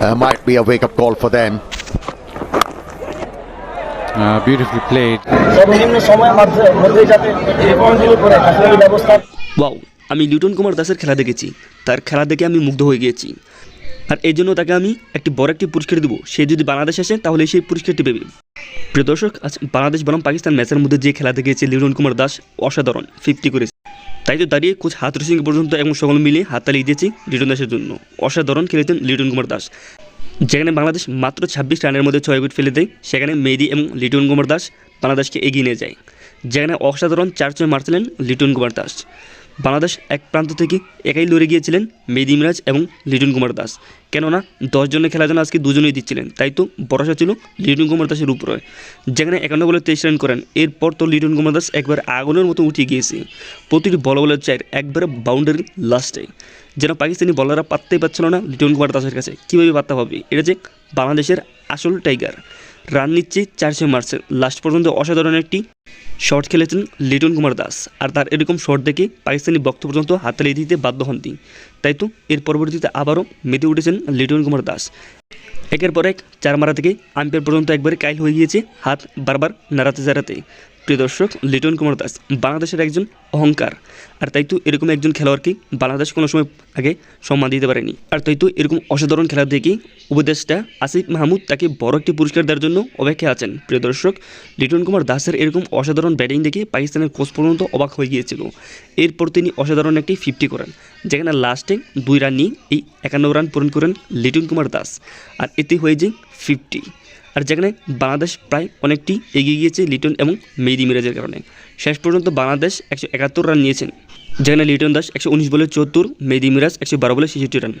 uh, might be a wake up call for them. Uh, beautifully played. Wow আমি লিটন কুমার দাসের খেলা দেখেছি। তার খেলা দেখে আমি মুগ্ধ হয়ে গিয়েছি। আর এই জন্য তাকে আমি একটি বড় একটি পুরস্কার দেবো। সে যদি বাংলাদেশ আসে তাহলে সেই পুরস্কারটি পাবে। প্রিয় দর্শক আজ বাংলাদেশ বনাম পাকিস্তান ম্যাচের মধ্যে যে খেলা দেখেছে লিটন কুমার দাস অসাধারণ। ফিফটি করেছে। তাই তো দাঁড়িয়ে কোচ হাত সিং পর্যন্ত এবং সকল মিলিয়ে হাততালি দিয়েছি লিটন দাসের জন্য। অসাধারণ খেলেছেন লিটন কুমার দাস। যেখানে বাংলাদেশ মাত্র ছাব্বিশ রানের মধ্যে ছয় উইকেট ফেলে দেয়, সেখানে মেহেদি এবং লিটন কুমার দাস বাংলাদেশকে এগিয়ে নিয়ে যায়। যেখানে অসাধারণ চার ছয় মারছিলেন লিটন কুমার দাস। বাংলাদেশ এক প্রান্ত থেকে একাই লড়ে গিয়েছিলেন মেহেদি মিরাজ এবং লিটন কুমার দাস। কেননা, দশ জনের খেলার জন্য আজকে দুজনেই দিচ্ছিলেন, তাই তো ভরসা ছিল লিটন কুমার দাসের উপরে। যেখানে একান্ন বলে তেইশ রান করেন, এরপর তো লিটন কুমার দাস একবার আগুনের মতো উঠে গিয়েছে। প্রতিটি বল বলের চার, একবারে বাউন্ডারির লাস্টে। যেন পাকিস্তানি বলাররা পাত্তাই পাচ্ছিল না লিটন কুমার দাসের কাছে। কীভাবে পাত্তা পাবে? এটা যে বাংলাদেশের আসল টাইগার। রান নিচ্ছে চারশো মার্চে লাস্ট পর্যন্ত অসাধারণ একটি শট খেলেছেন লিটন কুমার দাস। আর তার এরকম শট দেখে পাকিস্তানি বক্ত পর্যন্ত হাততালি দিতে বাধ্য হন তিনি। তাই তো এর পরবর্তীতে আবারও মেতে উঠেছেন লিটন কুমার দাস। একের পর এক চার মারা থেকে আম্পায়ার পর্যন্ত একবারে কাইল হয়ে গিয়েছে, হাত বারবার নাড়াতে জাড়াতে প্রিয় দর্শক, লিটন কুমার দাস বাংলাদেশের একজন অহংকার। আর তাই তো এরকম একজন খেলোয়াড়কে বাংলাদেশ কোনো সময় আগে সম্মান দিতে পারেনি। আর তাই তো এরকম অসাধারণ খেলা দেখে উপদেশটা আসিফ মাহমুদ তাকে বড় একটি পুরস্কার দেওয়ার জন্য অপেক্ষায় আছেন। প্রিয় দর্শক, লিটন কুমার দাসের এরকম অসাধারণ ব্যাটিং দেখে পাকিস্তানের কোচ পর্যন্ত অবাক হয়ে গিয়েছিল। এরপর তিনি অসাধারণ একটি ফিফটি করেন, যেখানে লাস্টে দুই রান নিয়ে এই একান্ন রান পূরণ করেন লিটন কুমার দাস। আর এতে হয়ে যায় ফিফটি। আর যেখানে বাংলাদেশ প্রায় অনেকটি এগিয়ে গিয়েছে লিটন এবং মেহেদি মিরাজের কারণে। শেষ পর্যন্ত বাংলাদেশ একশো একাত্তর রান নিয়েছেন, যেখানে লিটন দাস একশো উনিশ বলে চুয়াত্তর, মেহদি মিরাজ একশো বারো বলে ছেষট্টি রান